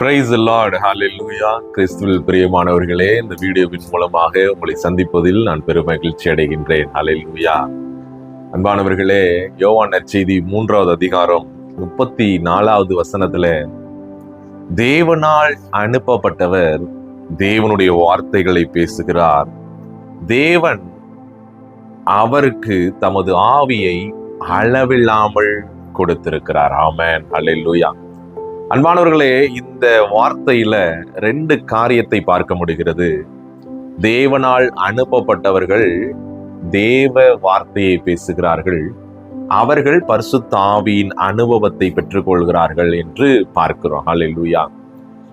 Price Lord லூயா கிறிஸ்துவில் பிரியமானவர்களே இந்த வீடியோவின் மூலமாக உங்களை சந்திப்பதில் நான் பெரும் மகிழ்ச்சி அடைகின்றேன். ஹalleluya அன்பானவர்களே யோவான் நற்செய்தி மூன்றாவது அதிகாரம் முப்பத்தி நாலாவது வசனத்துல தேவனால் அனுப்பப்பட்டவர் தேவனுடைய வார்த்தைகளை பேசுகிறார். தேவன் அவருக்கு தமது ஆவியை அளவில்லாமல் கொடுத்திருக்கிறார். ஆமென் லூயா அன்பானவர்களே இந்த வார்த்தையில ரெண்டு காரியத்தை பார்க்க முடிகிறது. தேவனால் அனுப்பப்பட்டவர்கள் தேவ வார்த்தையை பேசுகிறார்கள். அவர்கள் பரிசுத்தாவியின் அனுபவத்தை பெற்றுக்கொள்கிறார்கள் என்று பார்க்கிறோம். ஹalleluya.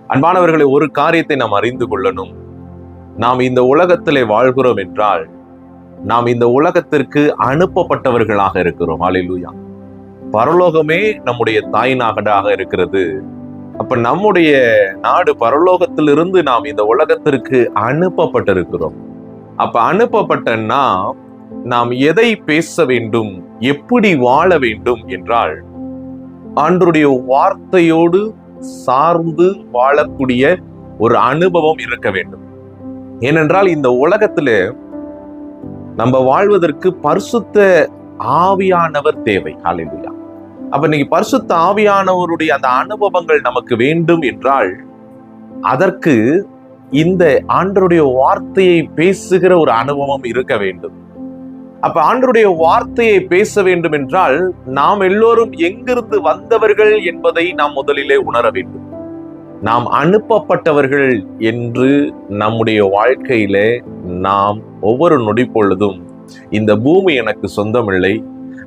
அன்பானவர்களை ஒரு காரியத்தை நாம் அறிந்து கொள்ளணும். நாம் இந்த உலகத்திலே வாழ்கிறோம் என்றால் நாம் இந்த உலகத்திற்கு அனுப்பப்பட்டவர்களாக இருக்கிறோம். ஹalleluya. பரலோகமே நம்முடைய தாய் நாகடாக இருக்கிறது. அப்ப நம்முடைய நாடு பரலோகத்திலிருந்து நாம் இந்த உலகத்திற்கு அனுப்பப்பட்டிருக்கிறோம். அப்ப அனுப்பப்பட்டன்னா நாம் எதை பேச வேண்டும் எப்படி வாழ வேண்டும் என்றால் ஆண்டருடைய வார்த்தையோடு சார்ந்து வாழக்கூடிய ஒரு அனுபவம் இருக்க வேண்டும். ஏனென்றால் இந்த உலகத்துல நம்ம வாழ்வதற்கு பரிசுத்த ஆவியானவர் தேவை. ஹalleluya. அப்ப இன்னைக்கு பரிசுத்த ஆவியானவருடைய அந்த அனுபவங்கள் நமக்கு வேண்டும் என்றால் அதற்கு இந்த ஆண்டருடைய வார்த்தையை பேசுகிற ஒரு அனுபவம் இருக்க வேண்டும். அப்ப ஆண்டருடைய வார்த்தையை பேச வேண்டும் என்றால் நாம் எல்லோரும் எங்கிருந்து வந்தவர்கள் என்பதை நாம் முதலிலே உணர வேண்டும். நாம் அனுப்பப்பட்டவர்கள் என்று நம்முடைய வாழ்க்கையிலே நாம் ஒவ்வொரு நொடி பொழுதும் இந்த பூமி எனக்கு சொந்தமில்லை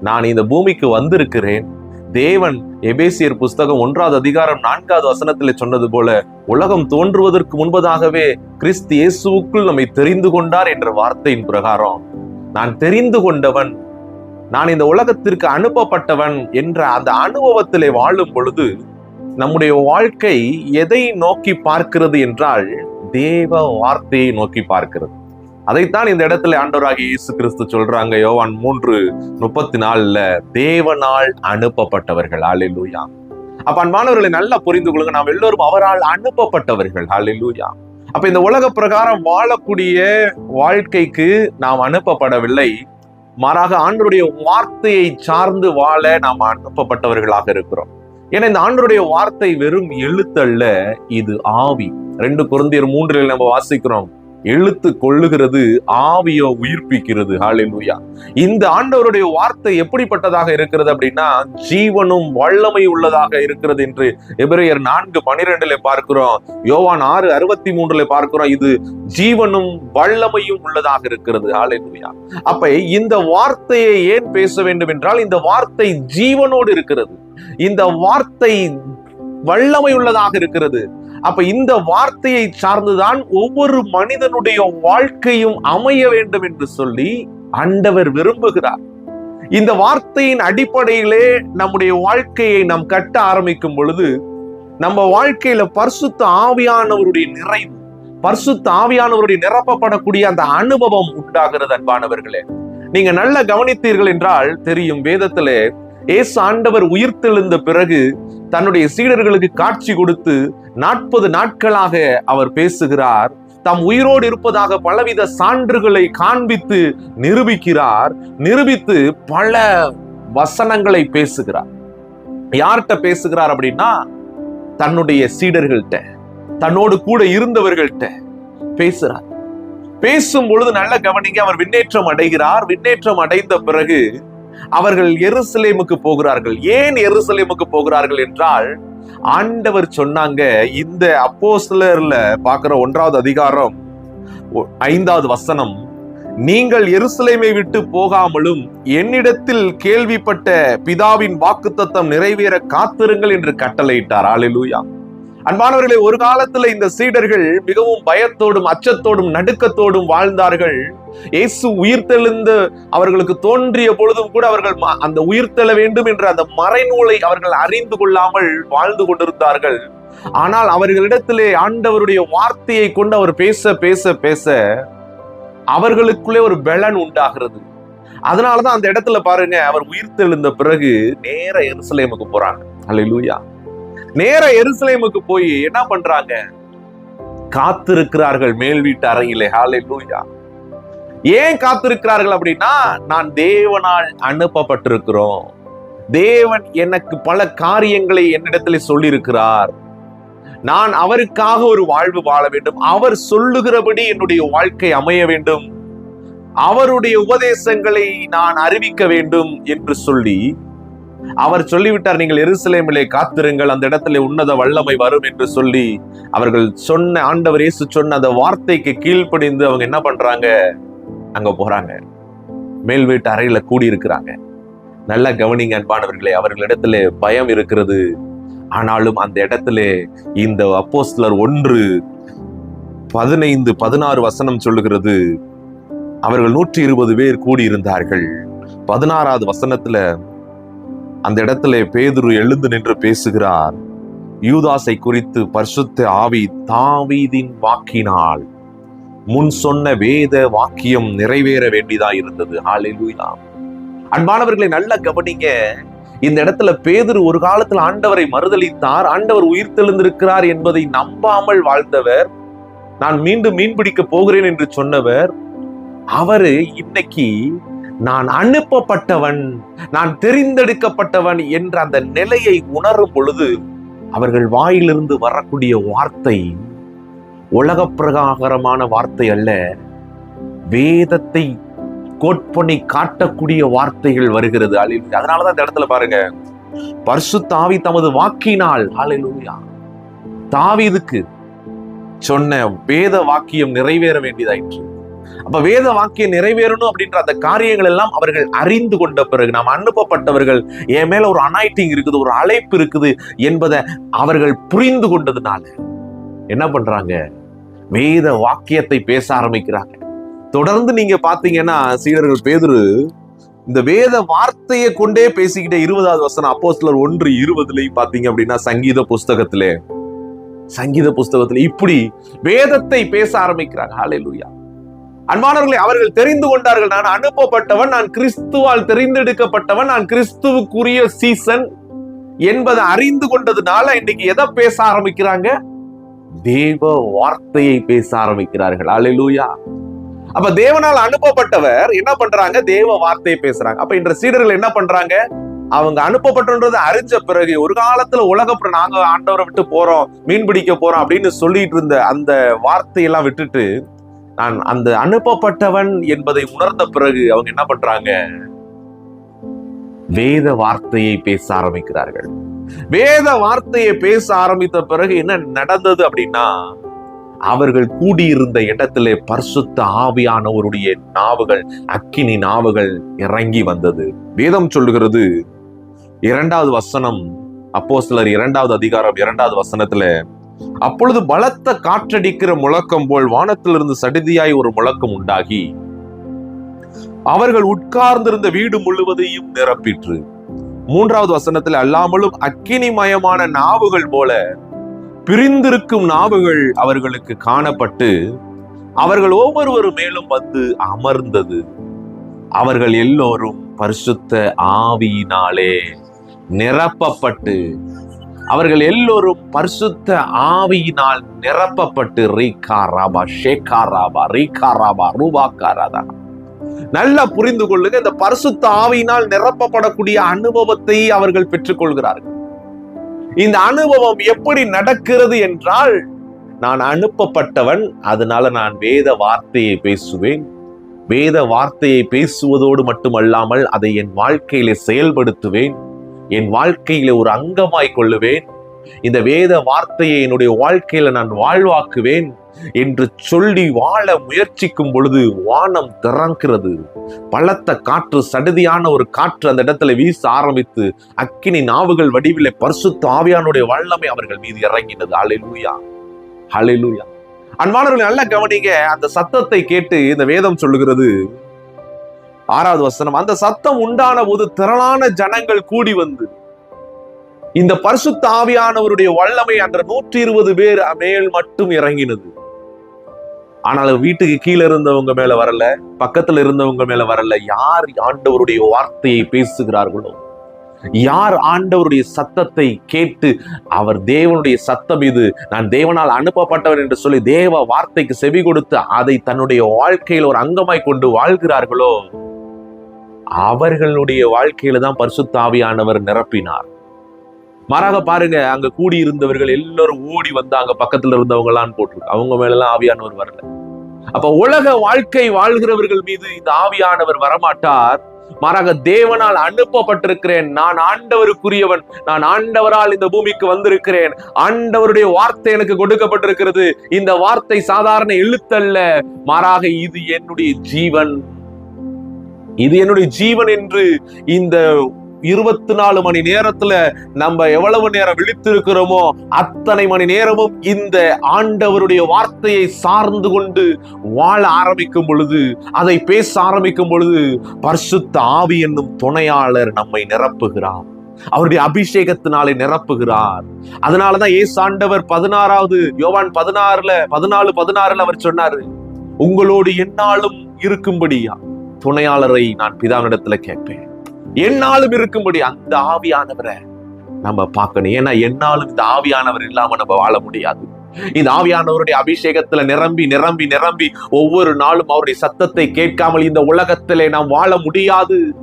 நான் இந்த பூமிக்கு வந்திருக்கிறேன் தேவன் எபேசியர் புஸ்தகம் ஒன்றாவது அதிகாரம் நான்காவது வசனத்தில் சொன்னது போல உலகம் தோன்றுவதற்கு முன்பதாகவே கிறிஸ்து இயேசுவுக்குள் நம்மை தெரிந்து கொண்டார் என்ற வார்த்தையின் பிரகாரம். நான் தெரிந்து கொண்டவன் நான் இந்த உலகத்திற்கு அனுப்பப்பட்டவன் என்ற அந்த அனுபவத்திலே வாழும் பொழுது நம்முடைய வாழ்க்கை எதை நோக்கி பார்க்கிறது என்றால் தேவ வார்த்தையை நோக்கி பார்க்கிறது. அதைத்தான் இந்த இடத்துல ஆண்டவராகிய இயேசு கிறிஸ்து சொல்றாங்க யோவான் மூன்று முப்பத்தி நாலுல தேவனால் அனுப்பப்பட்டவர்கள். ஹalleluya. அப்ப அன்பானவர்களை நல்லா புரிந்து கொள்ளுங்க. நாம் எல்லோரும் அவரால் அனுப்பப்பட்டவர்கள். ஹalleluya. அப்ப இந்த உலக பிரகாரம் வாழக்கூடிய வாழ்க்கைக்கு நாம் அனுப்பப்படவில்லை. மாறாக ஆண்டருடைய வார்த்தையை சார்ந்து வாழ நாம் அனுப்பப்பட்டவர்களாக இருக்கிறோம். ஏன்னா இந்த ஆண்டருடைய வார்த்தை வெறும் எழுத்தல்ல இது ஆவி. ரெண்டு குருந்தியர் மூன்றில் நம்ம வாசிக்கிறோம். எழுத்து கொள்ளுகிறது ஆவியோ உயிர்ப்பிக்கிறது. ஹalleluya இந்த ஆண்டவருடைய வார்த்தை எப்படிப்பட்டதாக இருக்கிறது அப்படின்னா ஜீவனும் வல்லமை உள்ளதாக இருக்கிறது என்று எபிரேயர் நான்கு பனிரெண்டுல பார்க்கிறோம். யோவான் ஆறு அறுபத்தி மூன்றுல பார்க்கிறோம். இது ஜீவனும் வல்லமையும் உள்ளதாக இருக்கிறது. ஹalleluya அப்ப இந்த வார்த்தையை ஏன் பேச வேண்டும் என்றால் இந்த வார்த்தை ஜீவனோடு இருக்கிறது. இந்த வார்த்தை வல்லமை உள்ளதாக இருக்கிறது. அப்ப இந்த வார்த்தையை சார்ந்துதான் ஒவ்வொரு மனிதனுடைய வாழ்க்கையும் அமைய வேண்டும் என்று சொல்லி ஆண்டவர் விரும்புகிறார். இந்த வார்த்தையின் அடிப்படையிலே நம்முடைய வாழ்க்கையை நாம் கட்ட ஆரம்பிக்கும் பொழுது நம்ம வாழ்க்கையில பரிசுத்த ஆவியானவருடைய நிறைவு பரிசுத்த ஆவியானவருடைய நிரப்பப்படக்கூடிய அந்த அனுபவம் உண்டாகிறது அன்பானவர்களே. நீங்க நல்ல கவனித்தீர்கள் என்றால் தெரியும் வேதத்திலே ஏசு ஆண்டவர் உயிர்த்தெழுந்த பிறகு தன்னுடைய சீடர்களுக்கு காட்சி கொடுத்து நாற்பது நாட்களாக அவர் பேசுகிறார். தாம் உயிரோடு இருப்பதாக பலவித சான்றுகளை காண்பித்து நிரூபிக்கிறார். நிரூபித்து பல வசனங்களை பேசுகிறார். யார்கிட்ட பேசுகிறார் அப்படின்னா தன்னுடைய சீடர்கள்ட்ட தன்னோடு கூட இருந்தவர்கள்ட்ட பேசுறார் பேசும் பொழுது நல்ல கவனிங்க அவர் விண்ணேற்றம் அடைகிறார். விண்ணேற்றம் அடைந்த பிறகு அவர்கள் எருசலேமுக்கு போகிறார்கள். ஏன் எருசலேமுக்கு போகிறார்கள் என்றால் ஆண்டவர் சொன்னாங்க இந்த அப்போலர்ல பாக்குற ஒன்றாவது அதிகாரம் ஐந்தாவது வசனம் நீங்கள் எருசலேமை விட்டு போகாமலும் என்னிடத்தில் கேள்விப்பட்ட பிதாவின் வாக்குத்தத்தம் நிறைவேற காத்திருங்கள் என்று கட்டளையிட்டார். ஆளிலூயா அன்பானவர்களே ஒரு காலத்துல இந்த சீடர்கள் மிகவும் பயத்தோடும் அச்சத்தோடும் நடுக்கத்தோடும் வாழ்ந்தார்கள். இயேசு உயிர்த்தெழுந்த அவர்களுக்கு தோன்றிய பொழுதும் கூட அவர்கள் ம- அந்த உயிர்த்தெழ வேண்டும் என்ற அந்த மறைநூலை அவர்கள் அறிந்து கொள்ளாமல் வாழ்ந்து கொண்டிருந்தார்கள். ஆனால் அவர்களிடத்திலே ஆண்டவருடைய வார்த்தையை கொண்டு அவர் பேச பேச பேச அவர்களுக்குள்ளே ஒரு பெலன் உண்டாகிறது. அதனாலதான் அந்த இடத்துல பாருங்க அவர் உயிர்த்தெழுந்த பிறகு நேர எருசலேமுக்கு போறாங்க. அல்லேலூயா நேர எருசலேமுக்கு போய் என்ன பண்றாங்க? காத்திருக்கிறார்கள் மேல் வீட்டு அறையிலே. லூயா ஏன் காத்திருக்கிறார்கள் அப்படின்னா நான் தேவனால் அனுப்பப்பட்டிருக்கிறோம். தேவன் எனக்கு பல காரியங்களை என்னிடத்தில் சொல்லியிருக்கிறார். நான் அவருக்காக ஒரு வாழ்வு வாழ வேண்டும். அவர் சொல்லுகிறபடி என்னுடைய வாழ்க்கை அமைய வேண்டும். அவருடைய உபதேசங்களை நான் அறிவிக்க வேண்டும் என்று சொல்லி அவர் சொல்லிவிட்டார் நீங்கள் எருசலேமிலே காத்திருங்கள் அந்த இடத்துல உன்னத வல்லமை வரும் என்று சொல்லி அவர்கள் சொன்ன ஆண்டவர் இயேசு சொன்ன அந்த வார்த்தைக்கு கீழ்ப்படிந்து அவங்க என்ன பண்றாங்க? அங்க போறாங்க. மேல் வீட்டு அறையில கூடி இருக்கிறாங்க நல்ல கவனிங்க அன்பானவர்களே அவர்களிடத்துல பயம் இருக்கிறது. ஆனாலும் அந்த இடத்துல இந்த அப்போஸ்லர் ஒன்று பதினைந்து பதினாறு வசனம் சொல்லுகிறது. அவர்கள் நூற்றி இருபது பேர் கூடியிருந்தார்கள். பதினாறாவது வசனத்துல அந்த இடத்துல பேதுரு எழுந்து நின்று பேசுகிறார். யூதாசை குறித்து பரிசுத்த ஆவி தாவீதின் வாக்கினால். முன் சொன்ன வேத வாக்கியம் நிறைவேற வேண்டியதா இருந்தது. அன்பானவர்களை நல்லா கவனிங்க. இந்த இடத்துல பேதுரு ஒரு காலத்தில் ஆண்டவரை மறுதளித்தார் ஆண்டவர் உயிர் தெழுந்திருக்கிறார் என்பதை நம்பாமல் வாழ்ந்தவர். நான் மீண்டும் மீன் பிடிக்க போகிறேன் என்று சொன்னவர். அவரு இன்னைக்கு நான் அனுப்பப்பட்டவன் நான் தெரிந்தெடுக்கப்பட்டவன் என்ற அந்த நிலையை உணரும் பொழுது அவர்கள் வாயிலிருந்து வரக்கூடிய வார்த்தை உலக பிரகாரமான வார்த்தை அல்ல. வேதத்தை கோட்பண்ணி காட்டக்கூடிய வார்த்தைகள் வருகிறது. அதனாலதான் இந்த இடத்துல பாருங்க. பர்சு தாவி தமது வாக்கினால் ஹalleluya தாவீதுக்கு சொன்ன வேத வாக்கியம் நிறைவேற வேண்டியதாயிற்று. அப்ப வேத வாக்கியம் நிறைவேறணும் அப்படின்ற அந்த காரியங்கள் எல்லாம் அவர்கள் அறிந்து கொண்ட பிறகு நாம் அனுப்பப்பட்டவர்கள் என் மேல ஒரு அனாய்டிங் இருக்குது ஒரு அழைப்பு இருக்குது என்பதை அவர்கள் புரிந்து கொண்டதுனால என்ன பண்றாங்க? வேத வாக்கியத்தை பேச ஆரம்பிக்கிறாங்க. தொடர்ந்து நீங்க பாத்தீங்கன்னா சீடர்கள் பேதுரு இந்த வேத வார்த்தையை கொண்டே பேசிக்கிட்டே இருபதாவது வசனம் அப்போஸ்தலர் ஒன்று இருபதுலையும் பாத்தீங்க அப்படின்னா சங்கீத புஸ்தகத்திலே சங்கீத புஸ்தகத்துல இப்படி வேதத்தை பேச ஆரம்பிக்கிறாங்க. ஹalleluya அன்பானவர்களை அவர்கள் தெரிந்து கொண்டார்கள். நான் அனுப்பப்பட்டவன் நான் கிறிஸ்துவால் தெரிந்தெடுக்கப்பட்டவன் நான் கிறிஸ்துவுக்குரிய சீசன் என்பதை அறிந்து கொண்டதுனால இன்னைக்கு எதை பேச ஆரம்பிக்கிறாங்க? தேவ வார்த்தையை பேச ஆரம்பிக்கிறார்கள். அலிலூயா அப்ப தேவனால் அனுப்பப்பட்டவர் என்ன பண்றாங்க? தேவ வார்த்தையை பேசுறாங்க. அப்ப இன்ற சீடர்கள் என்ன பண்றாங்க? அவங்க அனுப்பப்பட்டன்றதை அறிஞ்ச பிறகு ஒரு காலத்துல உலக நாங்க ஆண்டவரை விட்டு போறோம் மீன் பிடிக்க போறோம் அப்படின்னு சொல்லிட்டு இருந்த அந்த வார்த்தையெல்லாம் விட்டுட்டு நான் அந்த அனுப்பப்பட்டவன் என்பதை உணர்ந்த பிறகு அவங்க என்ன பண்றாங்க? வேத வார்த்தையை பேச ஆரம்பிக்கிறார்கள். வேத வார்த்தையை பேச ஆரம்பித்த பிறகு என்ன நடந்தது அப்படின்னா அவர்கள் கூடியிருந்த இடத்திலே பரிசுத்த ஆவியானவருடைய நாவுகள் அக்கினி நாவுகள் இறங்கி வந்தது. வேதம் சொல்லுகிறது இரண்டாவது வசனம் அப்போ சிலர் இரண்டாவது அதிகாரம் இரண்டாவது வசனத்துல அப்பொழுது பலத்த காற்றடிக்கிற முழக்கம் போல் வானத்திலிருந்து சடிதியாய் ஒரு முழக்கம் உண்டாகி. அவர்கள் உட்கார்ந்திருந்த வீடு முழுவதையும் நிரப்பிற்று. மூன்றாவது வசனத்தில் அல்லாமலும் அக்கினிமயமான நாவுகள் போல பிரிந்திருக்கும் நாவுகள் அவர்களுக்கு காணப்பட்டு அவர்கள் ஒவ்வொருவரும் மேலும் வந்து அமர்ந்தது. அவர்கள் எல்லோரும் பரிசுத்த ஆவியினாலே நிரப்பப்பட்டு அவர்கள் எல்லோரும் பரிசுத்த ஆவியினால் நிரப்பப்பட்டு ரீகா ராபா ஷேகா ராபா ரீகா ராபா ரூபாக்கா ராதா நல்லா புரிந்து கொள்ளுங்க இந்த பரிசுத்த ஆவியினால் நிரப்பப்படக்கூடிய அனுபவத்தை அவர்கள் பெற்றுக்கொள்கிறார்கள். இந்த அனுபவம் எப்படி நடக்கிறது என்றால் நான் அனுப்பப்பட்டவன் அதனால நான் வேத வார்த்தையை பேசுவேன். வேத வார்த்தையை பேசுவதோடு மட்டுமல்லாமல் அதை என் வாழ்க்கையிலே செயல்படுத்துவேன். என் வாழ்க்கையில ஒரு அங்கமாய் கொள்ளுவேன். இந்த வேத வார்த்தையை என்னுடைய வாழ்க்கையில நான் வாழ்வாக்குவேன் என்று சொல்லி வாழ முயற்சிக்கும் பொழுது வானம் திறக்கிறது. பலத்த காற்று சடுதியான ஒரு காற்று அந்த இடத்துல வீச ஆரம்பித்து அக்கினி நாவுகள் வடிவிலே பரிசுத்த ஆவியானுடைய வல்லமை அவர்கள் மீது இறங்கினது. ஹalleluya ஹalleluya அன்பானவர்கள் நல்ல கவனிங்க. அந்த சத்தத்தை கேட்டு இந்த வேதம் சொல்லுகிறது. ஆறாவது வசனம் அந்த சத்தம் உண்டான போது திரளான ஜனங்கள் கூடி வந்து இந்த பரிசுத்த ஆவியானவருடைய வல்லமை அன்ற நூற்றி இருபது பேர் மேல் மட்டும் இறங்கினது. ஆனால் வீட்டுக்கு கீழே இருந்தவங்க மேல வரல பக்கத்துல இருந்தவங்க மேல வரல யார் ஆண்டவருடைய வார்த்தையை பேசுகிறார்களோ யார் ஆண்டவருடைய சத்தத்தை கேட்டு அவர் தேவனுடைய சத்தம் இது நான் தேவனால் அனுப்பப்பட்டவர் என்று சொல்லி தேவ வார்த்தைக்கு செவி கொடுத்து அதை தன்னுடைய வாழ்க்கையில் ஒரு அங்கமாய் கொண்டு வாழ்கிறார்களோ அவர்களுடைய வாழ்க்கையில தான் பரிசுத்தாவியானவர் நிரப்பினார். மாறாக பாருங்க அங்க கூடி இருந்தவர்கள் எல்லாரும் ஓடி வந்தாங்க அங்க பக்கத்துல இருந்தவங்களான்னு போட்டிருக்கு. அவங்க மேலெல்லாம் ஆவியானவர் வரல. அப்ப உலக வாழ்க்கை வாழ்கிறவர்கள் மீது இந்த ஆவியானவர் வரமாட்டார். மாறாக தேவனால் அனுப்பப்பட்டிருக்கிறேன். நான் ஆண்டவருக்குரியவன். நான் ஆண்டவரால் இந்த பூமிக்கு வந்திருக்கிறேன். ஆண்டவருடைய வார்த்தை எனக்கு கொடுக்கப்பட்டிருக்கிறது. இந்த வார்த்தை சாதாரண எழுத்தல்ல. மாறாக இது என்னுடைய ஜீவன். இது என்னுடைய ஜீவன் என்று இந்த இருபத்தி நாலு மணி நேரத்துல நம்ம எவ்வளவு நேரம் விழித்திருக்கிறோமோ அத்தனை மணி நேரமும் இந்த ஆண்டவருடைய வார்த்தையை சார்ந்து கொண்டு வாழ ஆரம்பிக்கும் பொழுது அதை பேச ஆரம்பிக்கும் பொழுது பரிசுத்த ஆவி என்னும் துணையாளர் நம்மை நிரப்புகிறார். அவருடைய அபிஷேகத்தினாலே நிரப்புகிறார். அதனாலதான் ஏசு ஆண்டவர் பதினாறாவது யோவான் பதினாறுல பதினாலு பதினாறுல அவர் சொன்னாரு உங்களோடு என்னாலும் இருக்கும்படியா? துணையாளரை நான் பிதாவினிடத்துல கேட்பேன். என்னாலும் இருக்கும்படி அந்த ஆவியானவரை நம்ம பார்க்கணும். ஏன்னா என்னாலும் இந்த ஆவியானவர் இல்லாம நம்ம வாழ முடியாது. இந்த ஆவியானவருடைய அபிஷேகத்துல நிரம்பி நிரம்பி நிரம்பி ஒவ்வொரு நாளும் அவருடைய சத்தத்தை கேட்காமல் இந்த உலகத்திலே நாம் வாழ முடியாது.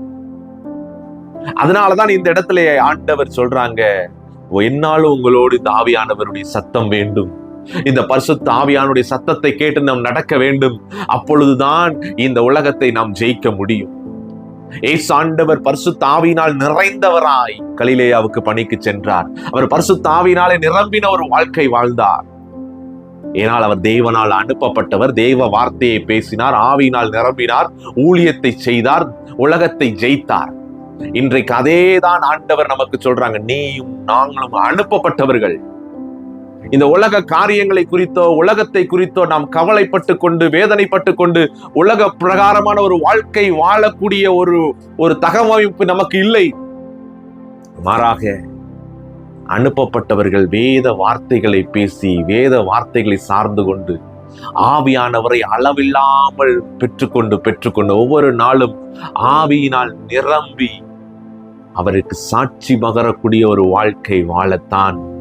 அதனாலதான் இந்த இடத்துல ஆண்டவர் சொல்றாங்க என்னாலும் உங்களோடு இந்த ஆவியானவருடைய சத்தம் வேண்டும். இந்த பரிசுத்த ஆவியானுடைய சத்தத்தை கேட்டு நாம் நடக்க வேண்டும். அப்பொழுதுதான் இந்த உலகத்தை நாம் ஜெயிக்க முடியும். ஏசாண்டவர் பரிசு தாவினால் நிறைந்தவராய் கலிலேயாவுக்கு பணிக்கு சென்றார். அவர் பரிசு தாவினாலே நிரம்பின ஒரு வாழ்க்கை வாழ்ந்தார். ஏனால் அவர் தேவனால் அனுப்பப்பட்டவர் தேவ வார்த்தையை பேசினார் ஆவினால் நிரம்பினார் ஊழியத்தை செய்தார் உலகத்தை ஜெயித்தார். இன்றைக்கு அதேதான் ஆண்டவர் நமக்கு சொல்றாங்க நீயும் நாங்களும் அனுப்பப்பட்டவர்கள். இந்த உலக காரியங்களை குறித்தோ உலகத்தை குறித்தோ நாம் கவலைப்பட்டு கொண்டு வேதனைப்பட்டு கொண்டு உலக பிரகாரமான ஒரு வாழ்க்கை வாழக்கூடிய ஒரு ஒரு தகவமைப்பு நமக்கு இல்லை. மாறாக அனுப்பப்பட்டவர்கள் வேத வார்த்தைகளை பேசி வேத வார்த்தைகளை சார்ந்து கொண்டு ஆவியானவரை அளவில்லாமல் பெற்றுக்கொண்டு பெற்றுக்கொண்டு ஒவ்வொரு நாளும் ஆவியினால் நிரம்பி அவருக்கு சாட்சி மகரக்கூடிய ஒரு வாழ்க்கை வாழத்தான்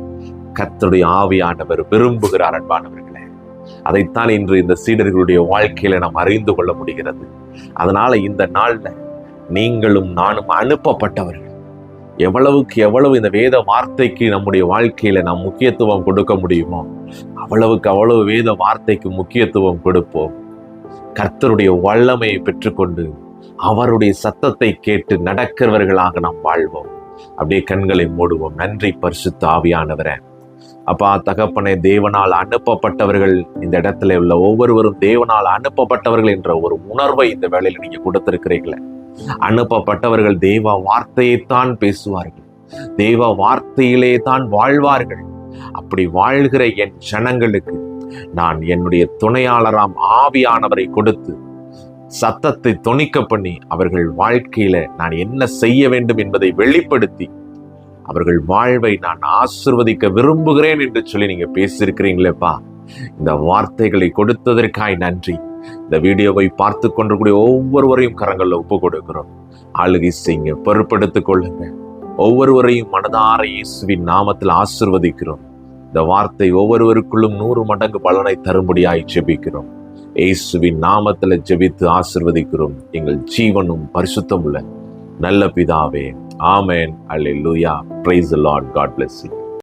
கர்த்தருடைய ஆவியானவர் விரும்புகிறார் அன்பானவர்களே. அதைத்தான் இன்று இந்த சீடர்களுடைய வாழ்க்கையில நாம் அறிந்து கொள்ள முடிகிறது. அதனால இந்த நாள்ல நீங்களும் நானும் அனுப்பப்பட்டவர்கள். எவ்வளவுக்கு எவ்வளவு இந்த வேத வார்த்தைக்கு நம்முடைய வாழ்க்கையில நாம் முக்கியத்துவம் கொடுக்க முடியுமோ அவ்வளவுக்கு அவ்வளவு வேத வார்த்தைக்கு முக்கியத்துவம் கொடுப்போம். கர்த்தருடைய வல்லமையை பெற்றுக்கொண்டு அவருடைய சத்தத்தை கேட்டு நடக்கிறவர்களாக நாம் வாழ்வோம். அப்படியே கண்களை மூடுவோம். நன்றி பரிசுத்த ஆவியானவரேன் அப்பா தகப்பனே தேவனால் அனுப்பப்பட்டவர்கள் இந்த இடத்துல உள்ள ஒவ்வொருவரும் தேவனால் அனுப்பப்பட்டவர்கள் என்ற ஒரு உணர்வை இந்த வேலையில் நீங்க கொடுத்திருக்கிறீங்களே அனுப்பப்பட்டவர்கள் தேவ வார்த்தையைத்தான் பேசுவார்கள். தேவ வார்த்தையிலே தான் வாழ்வார்கள். அப்படி வாழ்கிற என் ஜனங்களுக்கு நான் என்னுடைய துணையாளராம் ஆவியானவரை கொடுத்து சத்தத்தை துணிக்க பண்ணி அவர்கள் வாழ்க்கையில நான் என்ன செய்ய வேண்டும் என்பதை வெளிப்படுத்தி அவர்கள் வாழ்வை நான் ஆசிர்வதிக்க விரும்புகிறேன் என்று சொல்லி நீங்க பேசியிருக்கிறீங்களேப்பா. இந்த வார்த்தைகளை கொடுத்ததற்காய் நன்றி. இந்த வீடியோவை பார்த்து கொண்டிருக்கூடிய ஒவ்வொருவரையும் கரங்களில் ஒப்பு கொடுக்கிறோம். ஆளுகை செய்யுங்க பொறுப்படுத்திக் கொள்ளுங்க. ஒவ்வொருவரையும் மனதார இயேசுவின் நாமத்தில் ஆசிர்வதிக்கிறோம். இந்த வார்த்தை ஒவ்வொருவருக்குள்ளும் நூறு மடங்கு பலனை தரும்படியாய் ஜெபிக்கிறோம். இயேசுவின் நாமத்தில் ஜெபித்து ஆசிர்வதிக்கிறோம். எங்கள் ஜீவனும் பரிசுத்தம் உள்ள நல்ல பிதாவே. ஆமேன். அல்லேலூயா praise lord god bless you